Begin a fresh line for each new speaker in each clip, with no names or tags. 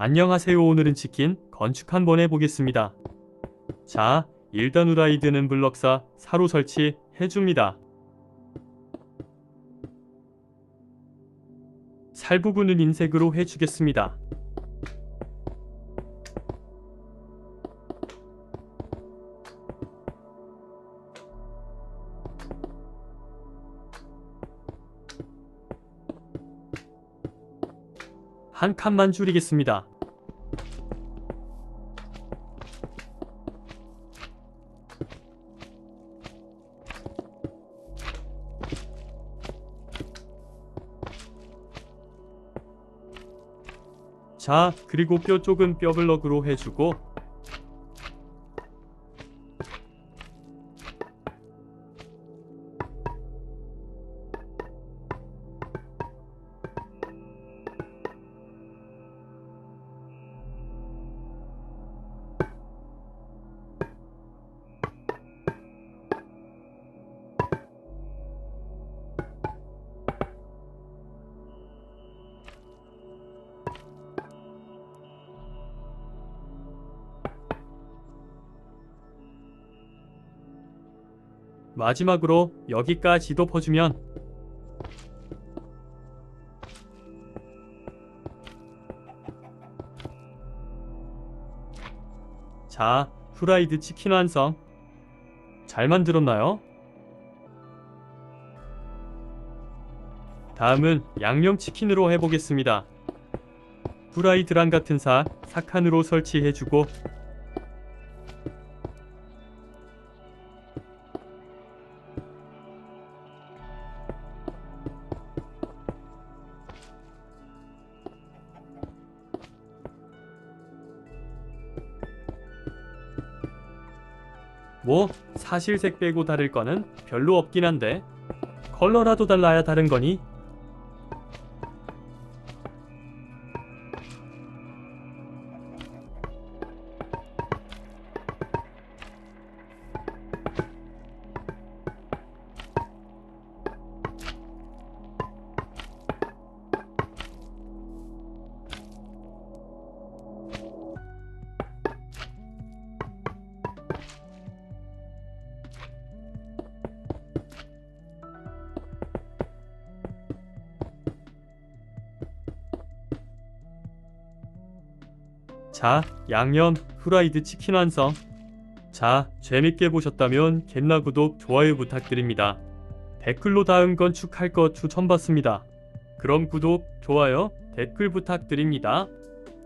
안녕하세요 오늘은 치킨 건축 한번 해보겠습니다. 자 일단 후라이드는 블럭사 4로 설치해줍니다. 살 부분은 인색으로 해주겠습니다. 한 칸만 줄이겠습니다. 자, 그리고 뼈 쪽은 뼈블럭으로 해주고 마지막으로 여기까지 덮어주면 자, 후라이드 치킨 완성. 잘 만들었나요? 다음은 양념치킨으로 해보겠습니다. 후라이드랑 같은 사, 사칸으로 설치해주고 뭐 사실 색 빼고 다를 거는 별로 없긴 한데 컬러라도 달라야 다른 거니? 자, 양념 후라이드 치킨 완성. 자, 재밌게 보셨다면 겟나 구독, 좋아요 부탁드립니다. 댓글로 다음 건축할 것 추천받습니다. 그럼 구독, 좋아요, 댓글 부탁드립니다.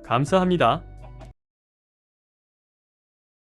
감사합니다.